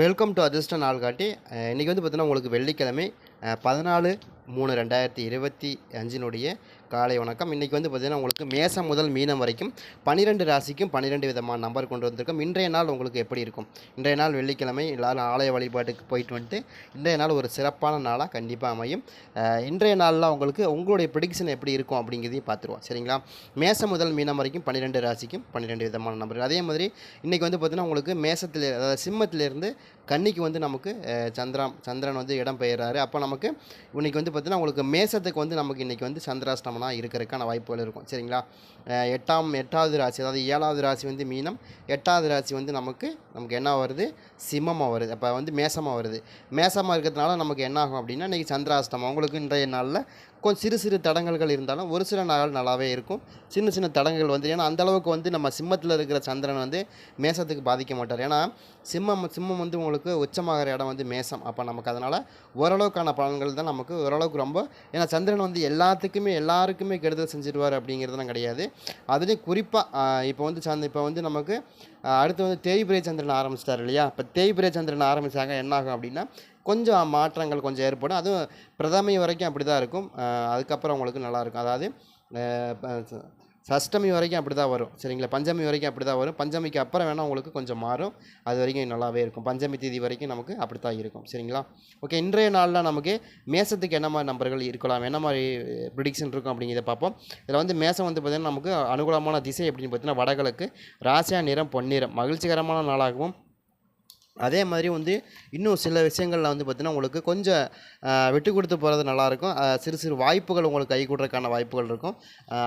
Welcome to அதிர்ஷ்ட நாள் காட்டி இன்றைக்கி வந்து பார்த்தீங்கன்னா உங்களுக்கு வெள்ளிக்கிழமை பதினாலு மூணு ரெண்டாயிரத்தி இருபத்தி அஞ்சினுடைய காலை வணக்கம். இன்றைக்கி வந்து பார்த்திங்கன்னா உங்களுக்கு மேசம் முதல் மீனம் வரைக்கும் பன்னிரெண்டு ராசிக்கும் பன்னிரெண்டு விதமான நம்பர் கொண்டு வந்திருக்கோம். இன்றைய நாள் உங்களுக்கு எப்படி இருக்கும்? இன்றைய நாள் வெள்ளிக்கிழமை எல்லாரும் ஆலய வழிபாட்டுக்கு போயிட்டு வந்துட்டு இன்றைய நாள் ஒரு சிறப்பான நாளாக கண்டிப்பாக அமையும். இன்றைய நாளில் உங்களுக்கு உங்களுடைய ப்ரிடிக்ஷன் எப்படி இருக்கும் அப்படிங்கிறதையும் பார்த்துருவோம் சரிங்களா? மேசம் முதல் மீனம் வரைக்கும் பன்னிரெண்டு ராசிக்கும் பன்னிரெண்டு விதமான நம்பர். அதே மாதிரி இன்றைக்கி வந்து பார்த்திங்கன்னா உங்களுக்கு மேசத்தில் அதாவது சிம்மத்திலேருந்து கன்னிக்கு வந்து நமக்கு அஹ், சந்திரன் வந்து இடம் பெயர்றாரு. அப்போ நமக்கு இன்னைக்கு வந்து பார்த்தீங்கன்னா உங்களுக்கு மேசத்துக்கு வந்து நமக்கு இன்றைக்கி வந்து சந்திராஷ்டமனாக இருக்கிறதுக்கான வாய்ப்புகள் இருக்கும். சரிங்களா? எட்டாம் எட்டாவது ராசி அதாவது ஏழாவது ராசி வந்து மீனம். எட்டாவது ராசி வந்து நமக்கு நமக்கு என்ன வருது? சிம்மமாக வருது. அப்போ வந்து மேசமாக வருது. மேசமாக இருக்கிறதுனால நமக்கு என்ன ஆகும் அப்படின்னா இன்றைக்கி சந்திராஷ்டமம். உங்களுக்கு இன்றைய நாளில் கொஞ்சம் சிறு சிறு தடங்கல்கள் இருந்தாலும் ஒரு சில நாள் நல்லாவே இருக்கும். சின்ன சின்ன தடங்கல் வந்து ஏன்னா அந்தளவுக்கு வந்து நம்ம சிம்மத்தில் இருக்கிற சந்திரன் வந்து மேசத்துக்கு பாதிக்க மாட்டார். ஏன்னா சிம்மம் சிம்மம் வந்து உங்களுக்கு உச்சமாகிற இடம் வந்து மேசம். அப்போ நமக்கு அதனால் ஓரளவுக்கான பலன்கள் தான் நமக்கு ஓரளவுக்கு ரொம்ப ஏன்னா சந்திரன் வந்து எல்லாத்துக்குமே எல்லாருக்குமே கெடுதல் செஞ்சிருவார் அப்படிங்கிறதுலாம் கிடையாது. அதுலேயும் குறிப்பாக இப்போ வந்து சந்த் இப்போ வந்து நமக்கு அடுத்து வந்து தேய்பிரை சந்திரன் ஆரம்பிச்சிட்டார் இல்லையா? இப்போ தேய்பிரை சந்திரன் ஆரம்பித்தாங்க என்ன ஆகும் அப்படின்னா கொஞ்சம் மாற்றங்கள் கொஞ்சம் ஏற்படும். அதுவும் பிரதமை வரைக்கும் அப்படி தான் இருக்கும் அதுக்கப்புறம் உங்களுக்கு நல்லாயிருக்கும் அதாவது சஷ்டமி வரைக்கும் அப்படி தான் வரும். சரிங்களா? பஞ்சமி வரைக்கும் அப்படி தான் வரும். பஞ்சமிக்கு அப்புறம் வேணால் உங்களுக்கு கொஞ்சம் மாறும். அது வரைக்கும் நல்லாவே இருக்கும். பஞ்சமி தேதி வரைக்கும் நமக்கு அப்படி தான் இருக்கும். சரிங்களா? ஓகே இன்றைய நாளில் நமக்கு மேசத்துக்கு என்ன மாதிரி நம்பர்கள் இருக்கலாம்? என்ன மாதிரி ப்ரிடிக்ஷன் இருக்கும் அப்படிங்கிறத பார்ப்போம். இதில் வந்து மேசம் வந்து பார்த்திங்கன்னா நமக்கு அனுகூலமான திசை அப்படின்னு பார்த்தீங்கன்னா வடகிழக்கு ராசியா நிறம் பொன்னிறம் மகிழ்ச்சிகரமான நாளாகவும் அதே மாதிரி வந்து இன்னும் சில விஷயங்களில் வந்து பார்த்திங்கன்னா உங்களுக்கு கொஞ்சம் விட்டு கொடுத்து போகிறது நல்லாயிருக்கும். சிறு சிறு வாய்ப்புகள் உங்களுக்கு கை கொடுறதுக்கான வாய்ப்புகள் இருக்கும்.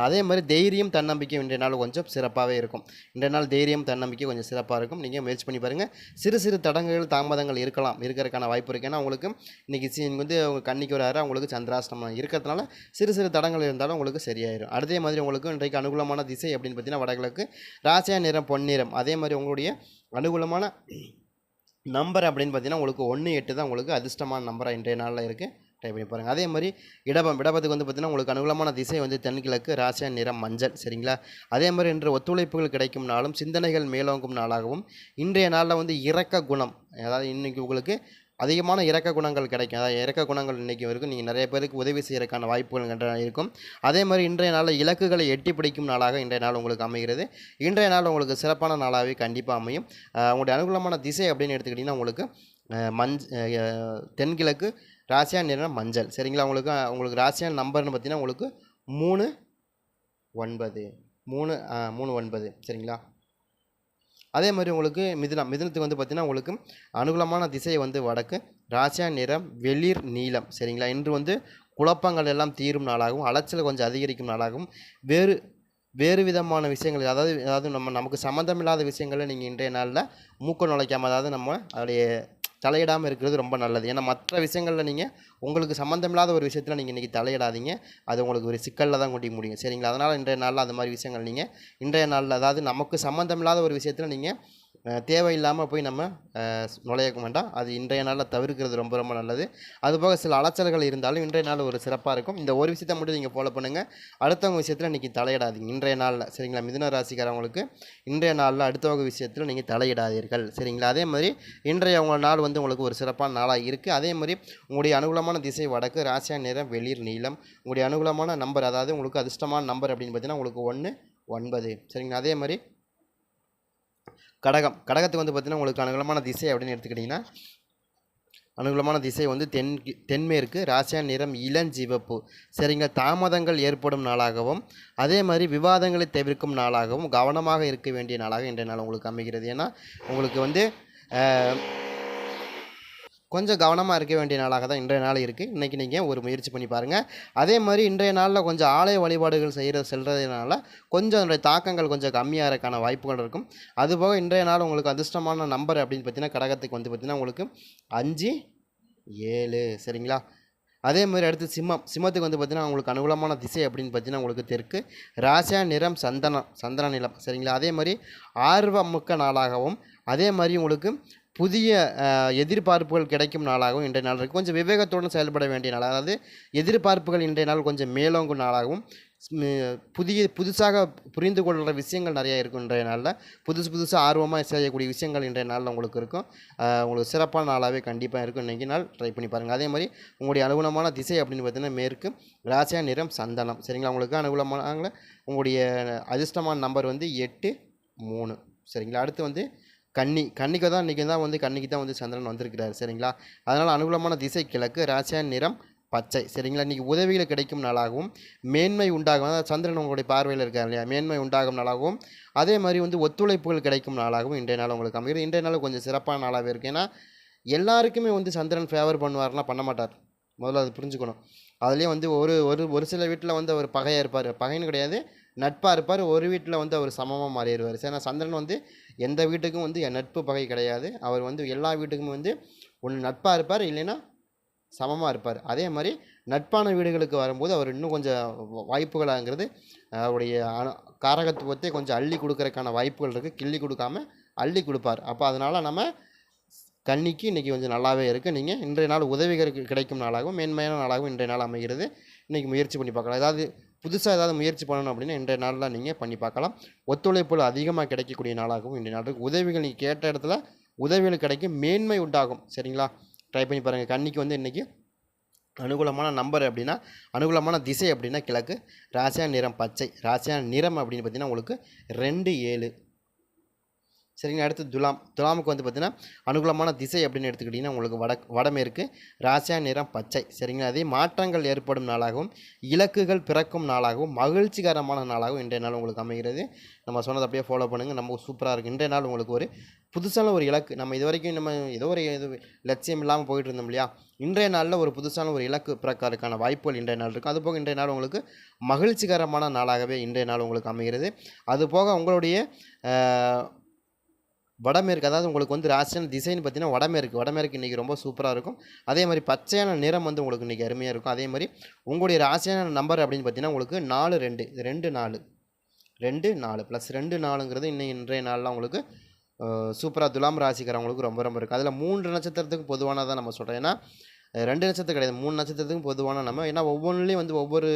அதே மாதிரி தைரியம் தன்னம்பிக்கை இன்றைய நாள் கொஞ்சம் சிறப்பாகவே இருக்கும். இன்றைய நாள் தைரியம் தன்னம்பிக்கை கொஞ்சம் சிறப்பாக இருக்கும். நீங்கள் முயற்சி பண்ணி பாருங்கள் சிறு சிறு தடங்கள் தாமதங்கள் இருக்கலாம் இருக்கிறதுக்கான வாய்ப்பு இருக்குது ஏன்னா உங்களுக்கு இன்றைக்கி சி வந்து உங்கள் கண்ணிக்கு வராரு உங்களுக்கு சந்திராஷ்டமம் இருக்கிறதுனால சிறு சிறு தடங்கள் இருந்தாலும் உங்களுக்கு சரியாயிடும் அதே மாதிரி உங்களுக்கு இன்றைக்கு அனுகூலமான திசை அப்படின்னு பார்த்தீங்கன்னா வடகிழக்கு. ராசியா நிறம் பொன்னிறம் அதே மாதிரி உங்களுடைய அனுகூலமான நம்பர் அப்படின்னு பார்த்தீங்கன்னா உங்களுக்கு ஒன்று எட்டு தான் உங்களுக்கு அதிர்ஷ்டமான நம்பராக இன்றைய நாளில் இருக்குது ட்ரை பண்ணி பாருங்கள் அதே மாதிரி இடபம் இடபத்துக்கு வந்து பார்த்தீங்கன்னா உங்களுக்கு அனுகூலமான திசை வந்து தென்கிழக்கு ராசியா நிறம் மஞ்சள். சரிங்களா? அதே மாதிரி இன்று ஒத்துழைப்புகள் கிடைக்கும் நாளும் சிந்தனைகள் மேலோங்கும் நாளாகவும் இன்றைய நாளில் வந்து இரக்க குணம் அதாவது இன்றைக்கி உங்களுக்கு அதிகமான இறக்க குணங்கள் கிடைக்கும். அதாவது இறக்க குணங்கள் இன்றைக்கி இருக்கும் நீங்கள் நிறைய பேருக்கு உதவி செய்யறதுக்கான வாய்ப்புகள் இருக்கும். அதே மாதிரி இன்றைய நாளில் இலக்குகளை எட்டி பிடிக்கும் நாளாக இன்றைய நாள் உங்களுக்கு அமைகிறது. இன்றைய நாள் உங்களுக்கு சிறப்பான நாளாகவே கண்டிப்பாக அமையும். உங்களுடைய அனுகூலமான திசை அப்படின்னு எடுத்துக்கிட்டிங்கன்னா உங்களுக்கு மஞ்ச் தென்கிழக்கு ராசியான் நிறம் மஞ்சள். சரிங்களா? உங்களுக்கு உங்களுக்கு ராசியான் நம்பர்னு பார்த்தீங்கன்னா உங்களுக்கு மூணு ஒன்பது. மூணு மூணு ஒன்பது. சரிங்களா? அதே மாதிரி உங்களுக்கு மிதுனம் மிதுனத்துக்கு வந்து பார்த்திங்கன்னா உங்களுக்கு அனுகூலமான திசை வந்து வடக்கு ராசியா நிறம் வெளிர் நீளம் சரிங்களா? இன்று வந்து குழப்பங்கள் எல்லாம் தீரும் நாளாகவும் அலைச்சல் கொஞ்சம் அதிகரிக்கும் நாளாகவும் வேறு வேறு விதமான விஷயங்கள் அதாவது அதாவது நம்ம நமக்கு சம்மந்தமில்லாத விஷயங்களை நீங்கள் இன்றைய நாளில் மூக்க நுழைக்காமல் அதாவது நம்ம அதோடைய தலையிடாமல் இருக்கிறது ரொம்ப நல்லது. ஏன்னா மற்ற விஷயங்களில் நீங்கள் உங்களுக்கு சம்மந்தமில்லாத ஒரு விஷயத்தில் நீங்கள் இன்றைக்கி தலையிடாதீங்க. அது உங்களுக்கு ஒரு சிக்கலில் தான் கொண்டு முடியும். சரிங்களா? அதனால் இன்றைய நாளில் அந்த மாதிரி விஷயங்கள் நீங்கள் இன்றைய நாளில் அதாவது நமக்கு சம்மந்தமில்லாத ஒரு விஷயத்தில் நீங்கள் தேவையில்லாமல் போய் நம்ம நுழைய வேண்டாம். அது இன்றைய நாளில் தவிர்க்கிறது ரொம்ப ரொம்ப நல்லது. அதுபோக சில அலைச்சல்கள் இருந்தாலும் இன்றைய நாள் ஒரு சிறப்பாக இருக்கும். இந்த ஒரு விஷயத்தை மட்டும் நீங்கள் ஃபாலோ பண்ணுங்கள் அடுத்தவங்க விஷயத்தில் இன்றைக்கி தலையிடாதீங்க. இன்றைய நாளில் சரிங்களா? மிதுன ராசிக்காரவங்களுக்கு இன்றைய நாளில் அடுத்தவங்க விஷயத்தில் நீங்கள் தலையிடாதீர்கள். சரிங்களா? அதே மாதிரி இன்றைய உங்கள் நாள் வந்து உங்களுக்கு ஒரு சிறப்பான நாளாக இருக்குது அதே மாதிரி உங்களுடைய அனுகூலமான திசை வடக்கு ராசியா நிறம் வெளிர் நீளம். உங்களுடைய அனுகூலமான நம்பர் அதாவது உங்களுக்கு அதிர்ஷ்டமான நம்பர் அப்படின்னு பார்த்தீங்கன்னா உங்களுக்கு ஒன்று ஒன்பது. சரிங்களா? அதே மாதிரி கடகம். கடகத்துக்கு வந்து பார்த்திங்கன்னா உங்களுக்கு அனுகூலமான திசை அப்படின்னு எடுத்துக்கிட்டிங்கன்னா அனுகூலமான திசை வந்து தென் தென்மேற்கு ராசியா நிறம் இளஞ்சிவப்பு சரிங்க தாமதங்கள் ஏற்படும் நாளாகவும் அதே மாதிரி விவாதங்களை தவிர்க்கும் நாளாகவும் கவனமாக இருக்க வேண்டிய நாளாக இன்றைய நாள் உங்களுக்கு அமைகிறது. ஏன்னா உங்களுக்கு வந்து கொஞ்சம் கவனமாக இருக்க வேண்டிய நாளாக தான் இன்றைய நாள் இருக்குது இன்றைக்கி நீங்கள் ஒரு முயற்சி பண்ணி பாருங்கள் அதே மாதிரி இன்றைய நாளில் கொஞ்சம் ஆலய வழிபாடுகள் செய்கிற செல்கிறதுனால கொஞ்சம் அதனுடைய தாக்கங்கள் கொஞ்சம் கம்மியாக இருக்கான வாய்ப்புகள் இருக்கும். அதுபோக இன்றைய நாள் உங்களுக்கு அதிர்ஷ்டமான நம்பர் அப்படின்னு பார்த்தீங்கன்னா கடகத்துக்கு வந்து பார்த்திங்கன்னா உங்களுக்கு அஞ்சு ஏழு. சரிங்களா? அதே மாதிரி அடுத்து சிம்மம். சிம்மத்துக்கு வந்து பார்த்தீங்கன்னா உங்களுக்கு அனுகூலமான திசை அப்படின்னு பார்த்தீங்கன்னா உங்களுக்கு தெற்கு. ராசியா நிறம் சந்தனம் சந்தன நிலம். சரிங்களா? அதே மாதிரி ஆர்வமுக்க நாளாகவும் அதே மாதிரி உங்களுக்கு புதிய எதிர்பார்ப்புகள் கிடைக்கும் நாளாகவும் இன்றைய நாள் இருக்குது கொஞ்சம் விவேகத்துடன் செயல்பட வேண்டிய நாள். அதாவது எதிர்பார்ப்புகள் இன்றைய நாள் கொஞ்சம் மேலோங்கும் நாளாகவும் புதிய புதுசாக புரிந்து கொள்கிற விஷயங்கள் நிறைய இருக்கும் இன்றைய நாளில். புதுசு புதுசாக ஆர்வமாக செய்யக்கூடிய விஷயங்கள் இன்றைய நாளில் உங்களுக்கு இருக்கும். உங்களுக்கு சிறப்பான நாளாகவே கண்டிப்பாக இருக்கும். இன்றைக்கி நாள் ட்ரை பண்ணி பாருங்கள் அதே மாதிரி உங்களுடைய அனுகூலமான திசை அப்படின்னு பார்த்தீங்கன்னா மேற்கு ராசியா நிறம் சந்தனம். சரிங்களா? உங்களுக்கு அனுகூலமான உங்களுடைய அதிர்ஷ்டமான நம்பர் வந்து எட்டு மூணு. சரிங்களா? அடுத்து வந்து கன்னி கன்னிக்கு தான் இன்றைக்கி தான் வந்து கன்னிக்கு தான் வந்து சந்திரன் வந்திருக்கிறாரு சரிங்களா? அதனால் அனுகூலமான திசை கிழக்கு ராசியா நிறம் பச்சை சரிங்களா? இன்றைக்கி உதவிகள் கிடைக்கும் நாளாகவும் மேன்மை உண்டாகும். அதாவது சந்திரன் உங்களுடைய பார்வையில் இருக்கார் இல்லையா? மேன்மை உண்டாகும் நாளாகவும் அதே மாதிரி வந்து ஒத்துழைப்புகள் கிடைக்கும் நாளாகவும் இன்றைய நாள் உங்களுக்கு அமைகிறது இன்றைய நாள் கொஞ்சம் சிறப்பான நாளாகவே இருக்குது ஏன்னா எல்லாருக்குமே வந்து சந்திரன் ஃபேவர் பண்ணுவார்னா பண்ண மாட்டார். முதல்ல அது புரிஞ்சுக்கணும். அதுலேயே வந்து ஒரு ஒரு ஒரு சில வீட்டில் வந்து அவர் பகையாக இருப்பார். பகைன்னு கிடையாது. நட்பாக இருப்பார். ஒரு வீட்டில் வந்து அவர் சமமாக மாறிடுவார். சரி ஏன்னா சந்திரன் வந்து எந்த வீட்டுக்கும் வந்து என் நட்பு பகை கிடையாது. அவர் வந்து எல்லா வீட்டுக்குமே வந்து ஒன்று நட்பாக இருப்பார். இல்லைன்னா சமமாக இருப்பார். அதே மாதிரி நட்பான வீடுகளுக்கு வரும்போது அவர் இன்னும் கொஞ்சம் வாய்ப்புகளாங்கிறது அவருடைய அணு- காரகத்துவத்தை கொஞ்சம் அள்ளி கொடுக்கறதுக்கான வாய்ப்புகள் இருக்குது கிள்ளி கொடுக்காம அள்ளி கொடுப்பார். அப்போ அதனால் நம்ம கன்னிக்கு இன்றைக்கி கொஞ்சம் நல்லாவே இருக்குது நீங்கள் இன்றைய நாள் உதவிகளுக்கு கிடைக்கும் நாளாகவும் மேன்மையான நாளாகவும் இன்றைய நாள் அமைகிறது. இன்றைக்கி முயற்சி பண்ணி பார்க்கலாம். ஏதாவது புதுசாக ஏதாவது முயற்சி பண்ணணும் அப்படின்னா இன்றைய நாளில் நீங்கள் பண்ணி பார்க்கலாம். ஒத்துழைப்புகள் அதிகமாக கிடைக்கக்கூடிய நாளாகவும் இன்றைய நாளுக்கு உதவிகள் நீங்கள் கேட்ட இடத்துல உதவிகள் கிடைக்கும். மேன்மை உண்டாகும். சரிங்களா? ட்ரை பண்ணி பாருங்கள் கண்ணிக்கு வந்து இன்றைக்கி அனுகூலமான நம்பர் அப்படின்னா அனுகூலமான திசை அப்படின்னா கிழக்கு. ராசியான நிறம் பச்சை. ராசியான நிறம் அப்படின்னு பார்த்தீங்கன்னா உங்களுக்கு ரெண்டு ஏழு. சரிங்களா அடுத்து துலாம். துலாமுக்கு வந்து பார்த்தீங்கன்னா அனுகூலமான திசை அப்படின்னு எடுத்துக்கிட்டிங்கன்னா உங்களுக்கு வட வடமேற்கு ராசியா நிறம் பச்சை. சரிங்களா? அதே மாற்றங்கள் ஏற்படும் நாளாகவும் இலக்குகள் பிறக்கும் நாளாகவும் மகிழ்ச்சிகரமான நாளாகவும் இன்றைய நாள் உங்களுக்கு அமைகிறது. நம்ம சொன்னதை அப்படியே ஃபாலோ பண்ணுங்கள் நம்ம சூப்பராக இருக்குது இன்றைய நாள் உங்களுக்கு ஒரு புதுசான ஒரு இலக்கு. நம்ம இது வரைக்கும் நம்ம ஏதோ ஒரு இது லட்சியம் இல்லாமல் போயிட்டு இருந்தோம் இல்லையா? இன்றைய நாளில் ஒரு புதுசான ஒரு இலக்கு பிறக்கிறதுக்கான வாய்ப்புகள் இன்றைய நாள் இருக்கும் அதுபோக இன்றைய நாள் உங்களுக்கு மகிழ்ச்சிகரமான நாளாகவே இன்றைய நாள் உங்களுக்கு அமைகிறது. அதுபோக உங்களுடைய வடமேற்கு அதாவது உங்களுக்கு வந்து ராசியான திசைன்னு பார்த்தீங்கன்னா வடமேற்கு வடமேற்கு இன்றைக்கி ரொம்ப சூப்பராக இருக்கும். அதே மாதிரி பச்சையான நிறம் வந்து உங்களுக்கு இன்றைக்கி அருமையாக இருக்கும். அதே மாதிரி உங்களுடைய ராசியான நம்பர் அப்படின்னு பார்த்தீங்கன்னா உங்களுக்கு நாலு ரெண்டு இது ரெண்டு நாலு. ரெண்டு நாலு ப்ளஸ் ரெண்டு நாலுங்கிறது இன்னும் இன்றைய நாளெலாம் உங்களுக்கு சூப்பராக துலாம் ராசிக்காரவங்களுக்கு ரொம்ப ரொம்ப இருக்குது அதில் மூன்று நட்சத்திரத்துக்கு பொதுவானதாக நம்ம சொல்கிறோம் ஏன்னா ரெண்டு நட்சத்திரம் கிடையாது. மூணு நட்சத்திரத்துக்கும் பொதுவான நம்ம ஏன்னா ஒவ்வொன்றுலேயும் வந்து ஒவ்வொரு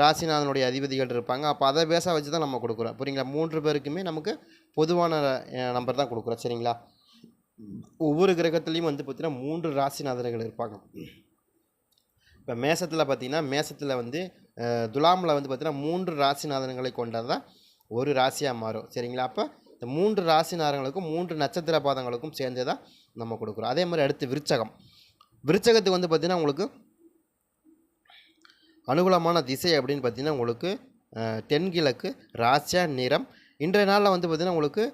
ராசிநாதனுடைய அதிபதிகள் இருப்பாங்க. அப்போ அதை பேச வச்சு தான் நம்ம கொடுக்குறோம். புரியுங்களா? மூன்று பேருக்குமே நமக்கு பொதுவான நம்பர் தான் கொடுக்குறோம். சரிங்களா? ஒவ்வொரு கிரகத்துலேயும் வந்து பார்த்திங்கன்னா மூன்று ராசிநாதர்கள் இருப்பாங்க. இப்போ மேசத்தில் பார்த்திங்கன்னா மேசத்தில் வந்து துலாமில் வந்து பார்த்திங்கன்னா மூன்று ராசிநாதன்களை கொண்டதான் ஒரு ராசியாக மாறும். சரிங்களா? அப்போ இந்த மூன்று ராசிநாதங்களுக்கும் மூன்று நட்சத்திர பாதங்களுக்கும் சேர்ந்து தான் நம்ம கொடுக்குறோம். அதே மாதிரி அடுத்து விருச்சகம். விருச்சகத்துக்கு வந்து பார்த்திங்கன்னா உங்களுக்கு அனுகூலமான திசை அப்படின்னு பார்த்தீங்கன்னா உங்களுக்கு தென்கிழக்கு ராசியா நிறம். இன்றைய நாளில் வந்து பார்த்திங்கன்னா உங்களுக்கு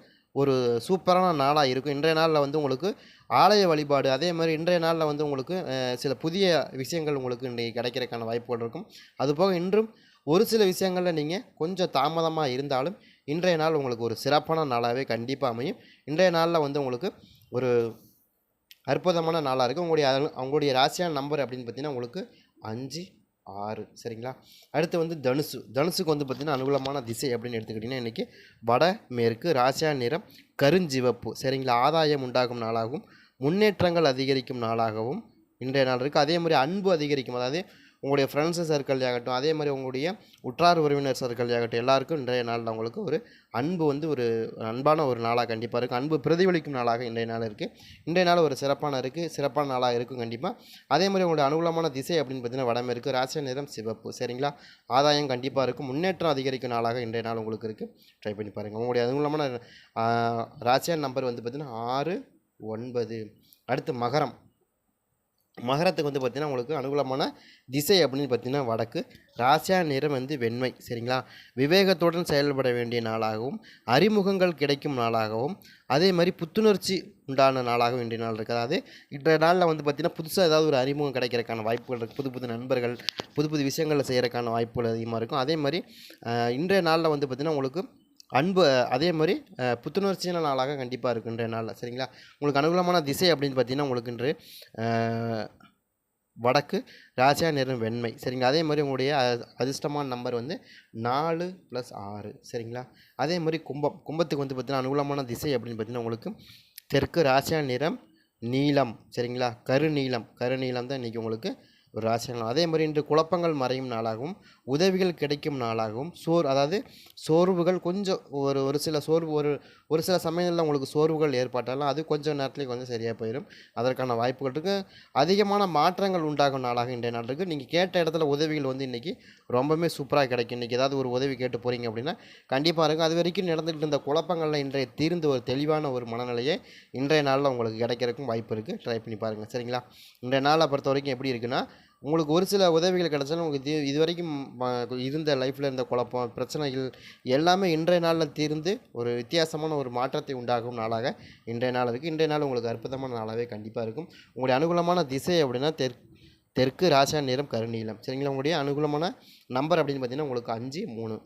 ஒரு சூப்பரான நாளாக இருக்கும். இன்றைய நாளில் வந்து உங்களுக்கு ஆலய வழிபாடு அதே மாதிரி இன்றைய நாளில் வந்து உங்களுக்கு சில புதிய விஷயங்கள் உங்களுக்கு இன்றைக்கு கிடைக்கிறதுக்கான வாய்ப்புகள் இருக்கும். அதுபோக இன்றும் ஒரு சில விஷயங்களில் நீங்கள் கொஞ்சம் தாமதமாக இருந்தாலும் இன்றைய நாள் உங்களுக்கு ஒரு சிறப்பான நாளாகவே கண்டிப்பாக அமையும். இன்றைய நாளில் வந்து உங்களுக்கு ஒரு அற்புதமான நாளாக இருக்கும். உங்களுடைய அவங்களுடைய ராசியான நம்பர் அப்படின்னு பார்த்தீங்கன்னா உங்களுக்கு அஞ்சு ஆறு. சரிங்களா? அடுத்து வந்து தனுசு. தனுசுக்கு வந்து பார்த்திங்கன்னா அனுகூலமான திசை அப்படின்னு எடுத்துக்கிட்டிங்கன்னா இன்றைக்கி வட மேற்கு ராசியா நிறம் கருஞ்சிவப்பு. சரிங்களா? ஆதாயம் உண்டாகும் நாளாகவும் முன்னேற்றங்கள் அதிகரிக்கும் நாளாகவும் இன்றைய நாள் இருக்குது அதே மாதிரி அன்பு அதிகரிக்கும். அதாவது உங்களுடைய ஃப்ரெண்ட்ஸு சர்க்கிள் ஆகட்டும் அதே மாதிரி உங்களுடைய உற்றார் உறவினர் சர்க்கிள் ஆகட்டும் எல்லாருக்கும் இன்றைய நாளில் உங்களுக்கு ஒரு அன்பு வந்து ஒரு அன்பான ஒரு நாளாக கண்டிப்பாக இருக்கும் அன்பு பிரதிபலிக்கும் நாளாக இன்றைய நாள் இருக்குது இன்றைய நாள் ஒரு சிறப்பான இருக்குது சிறப்பான நாளாக இருக்கும் கண்டிப்பாக அதே மாதிரி உங்களுடைய அனுகூலமான திசை அப்படின்னு பார்த்தீங்கன்னா வடமேற்கு ராசிய நிறம் சிவப்பு சரிங்களா? ஆதாயம் கண்டிப்பாக இருக்கும் முன்னேற்றம் அதிகரிக்கும் நாளாக இன்றைய நாள் உங்களுக்கு இருக்குது ட்ரை பண்ணி பாருங்கள் உங்களுடைய அனுகூலமான ராசியான நம்பர் வந்து பார்த்திங்கன்னா ஆறு ஒன்பது. அடுத்து மகரம். மகரத்துக்கு வந்து பார்த்திங்கன்னா உங்களுக்கு அனுகூலமான திசை அப்படின்னு பார்த்தீங்கன்னா வடக்கு. ராசியா நிறம் வந்து வெண்மை சரிங்களா? விவேகத்துடன் செயல்பட வேண்டிய நாளாகவும் அறிமுகங்கள் கிடைக்கும் நாளாகவும் அதே மாதிரி புத்துணர்ச்சி உண்டான நாளாகவும் இன்றைய நாள் இருக்குது அதாவது இன்றைய நாளில் வந்து பார்த்திங்கன்னா புதுசாக ஏதாவது ஒரு அறிமுகம் கிடைக்கிறதுக்கான வாய்ப்புகள் இருக்குது புது புது நண்பர்கள் புது புது விஷயங்களில் செய்கிறதுக்கான வாய்ப்புகள் அதிகமாக இருக்கும். அதே மாதிரி இன்றைய நாளில் வந்து பார்த்திங்கன்னா உங்களுக்கு அன்பு அதே மாதிரி புத்துணர்ச்சியான நாளாக கண்டிப்பாக இருக்குன்ற நாளில் சரிங்களா? உங்களுக்கு அனுகூலமான திசை அப்படின்னு பார்த்தீங்கன்னா உங்களுக்கு இன்று வடக்கு ராசியா நிறம் வெண்மை சரிங்களா? அதே மாதிரி உங்களுடைய அ- அதிர்ஷ்டமான நம்பர் வந்து நாலு ப்ளஸ் ஆறு சரிங்களா? அதே மாதிரி கும்பம் கும்பத்துக்கு வந்து பார்த்தீங்கன்னா அனுகூலமான திசை அப்படின்னு பார்த்தீங்கன்னா உங்களுக்கு தெற்கு ராசியா நிறம் நீளம் சரிங்களா? கருநீளம் கருநீளம் தான் இன்றைக்கி உங்களுக்கு ஒரு ராசியான அதே மாதிரி இன்று குழப்பங்கள் மறையும் நாளாகவும் உதவிகள் கிடைக்கும் நாளாகவும் சோர் அதாவது சோர்வுகள் கொஞ்சம் ஒரு ஒரு சில சோர்வு ஒரு ஒரு சில சமயங்களில் உங்களுக்கு சோர்வுகள் ஏற்பட்டாலும் அது கொஞ்சம் நேரத்துலேயே கொஞ்சம் சரியாக போயிடும் அதற்கான வாய்ப்புகள் இருக்குது அதிகமான மாற்றங்கள் உண்டாகும் நாளாக இன்றைய நாள் இருக்குது நீங்கள் கேட்ட இடத்துல உதவிகள் வந்து இன்றைக்கி ரொம்பவுமே சூப்பராக கிடைக்கும். இன்றைக்கி ஏதாவது ஒரு உதவி கேட்டு போகிறீங்க அப்படின்னா கண்டிப்பாக இருக்கும். அது வரைக்கும் நடந்துகிட்டு இருந்த குழப்பங்களில் இன்றைய தீர்ந்து ஒரு தெளிவான ஒரு மனநிலையை இன்றைய நாளில் உங்களுக்கு கிடைக்கிறதுக்கும் வாய்ப்பு இருக்குது ட்ரை பண்ணி பாருங்கள் சரிங்களா? இன்றைய நாளை பொறுத்த வரைக்கும் எப்படி இருக்குன்னா உங்களுக்கு ஒரு சில உதவிகள் கிடச்சாலும் உங்களுக்கு இது இது வரைக்கும் இருந்த லைஃப்பில் இருந்த குழப்பம் பிரச்சனைகள் எல்லாமே இன்றைய நாளில் தீர்ந்து ஒரு வித்தியாசமான ஒரு மாற்றத்தை உண்டாகும் நாளாக இன்றைய நாள் இருக்குது இன்றைய நாள் உங்களுக்கு அற்புதமான நாளாகவே கண்டிப்பாக இருக்கும். உங்களுடைய அனுகூலமான திசை அப்படின்னா தெற்கு தெற்கு ராசா நிறம் கருநீளம் சரிங்களா? உங்களுடைய அனுகூலமான நம்பர் அப்படின்னு பார்த்தீங்கன்னா உங்களுக்கு அஞ்சு மூணு.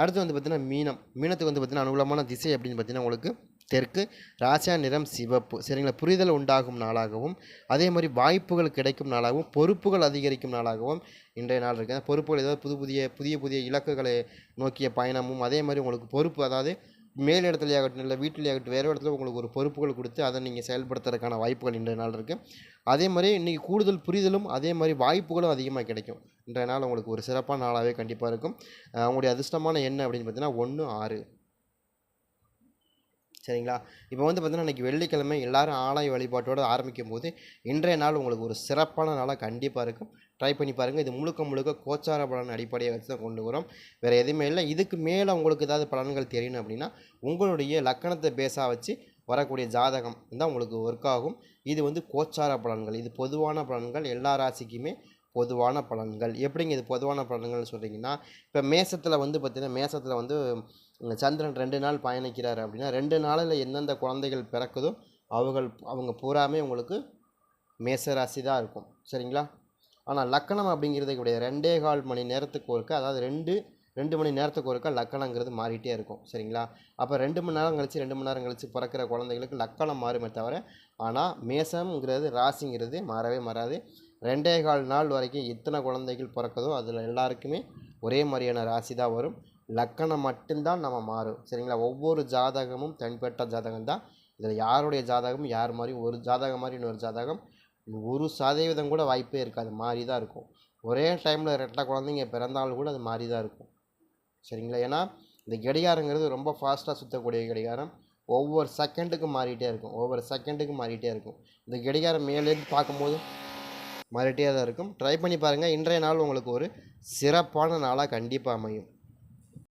அடுத்து வந்து பார்த்திங்கன்னா மீனம். மீனத்துக்கு வந்து பார்த்திங்கன்னா அனுகூலமான திசை அப்படின்னு பார்த்தீங்கன்னா உங்களுக்கு தெற்கு ராசியா நிறம் சிவப்பு. சரிங்களா? புரிதல் உண்டாகும் நாளாகவும் அதே மாதிரி வாய்ப்புகள் கிடைக்கும் நாளாகவும் பொறுப்புகள் அதிகரிக்கும் நாளாகவும் இன்றைய நாள் இருக்குது அந்த பொறுப்புகள் ஏதாவது புது புதிய புதிய புதிய இலக்குகளை நோக்கிய பயணமும் அதே மாதிரி உங்களுக்கு பொறுப்பு அதாவது மேல் இடத்துலையாகட்டும் இல்லை வீட்டிலேயாகட்டும் வேறு இடத்துல உங்களுக்கு ஒரு பொறுப்புகள் கொடுத்து அதை நீங்கள் செயல்படுத்துறதுக்கான வாய்ப்புகள் இன்றைய நாள் இருக்குது அதே மாதிரி இன்றைக்கி கூடுதல் புரிதலும் அதே மாதிரி வாய்ப்புகளும் அதிகமாக கிடைக்கும். இன்றைய நாள் உங்களுக்கு ஒரு சிறப்பான நாளாகவே கண்டிப்பாக இருக்கும். அவங்களுடைய உங்களுடைய அதிர்ஷ்டமான எண் அப்படின்னு பார்த்தீங்கன்னா ஒன்று ஆறு. சரிங்களா? இப்போ வந்து பார்த்தீங்கன்னா இன்றைக்கி வெள்ளிக்கிழமை எல்லாரும் ஆலய வழிபாட்டோடு ஆரம்பிக்கும் போது இன்றைய நாள் உங்களுக்கு ஒரு சிறப்பான நாளாக கண்டிப்பாக இருக்கும். ட்ரை பண்ணி பாருங்கள் இது முழுக்க முழுக்க கோச்சார பலன் அடிப்படையை வச்சு தான் கொண்டு வரோம். வேறு எதுவுமே இல்லை. இதுக்கு மேலே உங்களுக்கு ஏதாவது பலன்கள் தெரியணும் அப்படின்னா உங்களுடைய லக்கணத்தை பேஸாக வச்சு வரக்கூடிய ஜாதகம் தான் உங்களுக்கு ஒர்க் ஆகும். இது வந்து கோச்சார பலன்கள். இது பொதுவான பலன்கள். எல்லா ராசிக்குமே பொதுவான பலன்கள். எப்படிங்க இது பொதுவான பலன்கள்னு சொல்கிறீங்கன்னா இப்போ மேசத்தில் வந்து பார்த்திங்கன்னா மேசத்தில் வந்து சந்திரன் ரெண்டு நாள் பயணிக்கிறார் அப்படின்னா ரெண்டு நாளில் எந்தெந்த குழந்தைகள் பிறக்குதோ அவர்கள் அவங்க பூராமே உங்களுக்கு மேச ராசி தான் இருக்கும். சரிங்களா? ஆனால் லக்கணம் அப்படிங்கிறது கிடையாது ரெண்டே கால் மணி நேரத்துக்கு ஒருக்க அதாவது ரெண்டு ரெண்டு மணி நேரத்துக்கு ஒருக்க லக்கணங்கிறது மாறிட்டே இருக்கும். சரிங்களா? அப்போ ரெண்டு மணி நேரம் கழித்து ரெண்டு மணி நேரம் கழிச்சு பிறக்கிற குழந்தைகளுக்கு லக்கணம் மாறுமே தவிர ஆனால் மேசம்ங்கிறது ராசிங்கிறது மாறவே மாறாது. ரெண்டே கால் நாள் வரைக்கும் எத்தனை குழந்தைகள் பிறக்குதோ அதில் எல்லாருக்குமே ஒரே மாதிரியான ராசி தான் வரும். லக்கணம் மட்டும்தான் நம்ம மாறும். சரிங்களா? ஒவ்வொரு ஜாதகமும் தனிப்பட்ட ஜாதகம் தான் இதில் யாருடைய ஜாதகமும் யார் மாதிரி ஒரு ஜாதகம் மாதிரி இன்னொரு ஜாதகம் ஒரு சதவீதம் கூட வாய்ப்பே இருக்காது. மாறி தான் இருக்கும். ஒரே டைமில் ரெட்டை குழந்தைங்க பிறந்தாலும் கூட அது மாறி தான் இருக்கும். சரிங்களா? ஏன்னா இந்த கடிகாரங்கிறது ரொம்ப ஃபாஸ்ட்டாக சுற்றக்கூடிய கடிகாரம். ஒவ்வொரு செகண்டுக்கும் மாறிட்டே இருக்கும். ஒவ்வொரு செகண்டுக்கும் மாறிட்டே இருக்கும். இந்த கடிகாரம் மேலேருந்து பார்க்கும்போது மாறிட்டே தான் இருக்கும். ட்ரை பண்ணி பாருங்கள் இன்றைய நாள் உங்களுக்கு ஒரு சிறப்பான நாளாக கண்டிப்பாக அமையும்.